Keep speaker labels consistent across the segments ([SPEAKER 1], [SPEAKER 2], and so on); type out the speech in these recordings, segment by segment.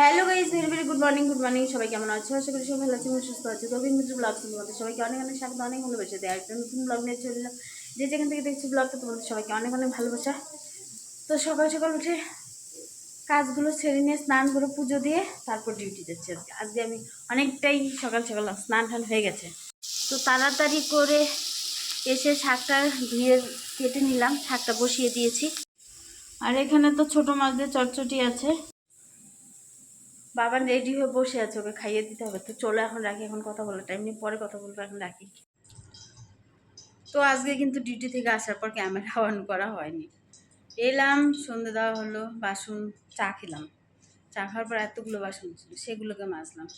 [SPEAKER 1] Hello guys very very good morning good morning সবাই কেমন আছো? আশা করি সবাই ভালো আছে এবং সুস্থ আছে। রবীন্দ্র মিত্র ব্লগ তোমাদের সবাইকে অনেক অনেক স্বাগত, অনেক ভালোবাসা। দেয় একটা নতুন ব্লগ নিয়ে চলে এলাম। যে যেখান থেকে দেখছি ব্লগটা তোমাদের সবাইকে অনেক অনেক ভালোবাসা। তো সকাল সকাল উঠে কাজগুলো ছেড়ে নিয়ে স্নান করে পুজো দিয়ে তারপর ডিউটি যাচ্ছি আজকে। আজকে আমি অনেকটাই সকাল সকাল স্নান টান হয়ে গেছে। তো তাড়াতাড়ি করে এসে শাকটা ধুয়ে কেটে নিলাম, শাকটা বসিয়ে দিয়েছি। আর এখানে তো ছোটো মাছ দিয়ে চটচটি আছে। বাবা রেডি হয়ে বসে আছে, ওকে খাইয়ে দিতে হবে। তো চলো এখন রাখি, এখন কথা বলো টাইম নিয়ে পরে কথা বলব, এখন রাখি। তো আজকে কিন্তু ডিউটি থেকে আসার পর ক্যামেরা অন করা হয়নি। এলাম, সন্ধে দেওয়া হলো, বাসন চা খেলাম। চা খাওয়ার পর এতগুলো বাসন ছিল, সেগুলোকে মাজলাম।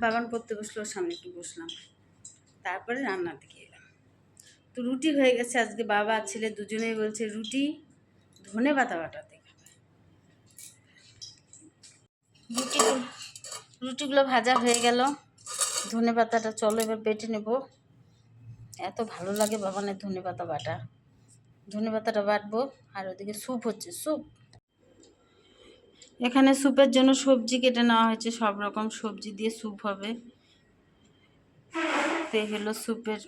[SPEAKER 1] বাগান পড়তে বসল সামনে একটু বসলাম। তারপরে রান্নার দিকে এলাম। তো রুটি হয়ে গেছে আজকে, বাবা ছেলে দুজনেই বলছে, রুটি, ধনে পাতা বাটাতে। রুটিগুলো রুটিগুলো ভাজা হয়ে গেল। ধনে পাতাটা চলো এবার বেটে নেব। এত ভালো লাগে বাবানের ধনে পাতা বাটা। ধনে পাতাটা বাটবো, আর ওদিকে স্যুপ হচ্ছে, স্যুপ। এখানে স্যুপের জন্য সবজি কেটে নেওয়া হয়েছে, সব রকম সবজি দিয়ে স্যুপ হবে। তো হলো স্যুপের,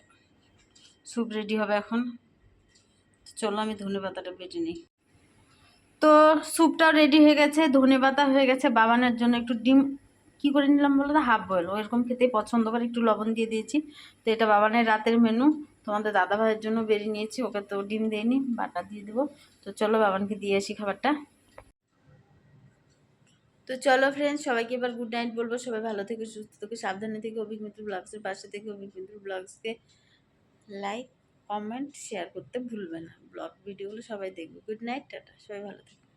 [SPEAKER 1] স্যুপ রেডি হবে এখন। চলো আমি ধনে পাতাটা বেটে নিই। তো স্যুপটাও রেডি হয়ে গেছে, ধনে পাতা হয়ে গেছে, বাবানের জন্য একটু ডিম, কি করে নিলাম বলো তো? হাফ বয়েল ও এরকম খেতেই পছন্দ করে, একটু লবণ দিয়ে দিয়েছি। তো এটা বাবানের রাতের মেনু তোমাদের দাদা ভাইয়ের জন্য বেরিয়ে নিয়েছি, ওকে তো ডিম দেয়নি বাটা দিয়ে দেবো। তো চলো বাবানকে দিয়ে আসি খাবারটা। তো চলো ফ্রেন্ডস সবাইকে এবার গুড নাইট বলব। সবাই ভালো থেকে, সুস্থ থেকে, সাবধানে থেকে অভিক মিত্র ব্লগসের পাশে থেকে অভিক মিত্র ব্লগসকে লাইক কমেন্ট শেয়ার করতে ভুলবে না। ব্লগ ভিডিওগুলো সবাই দেখবে। Good night tata. সবাই ভালো থাকবে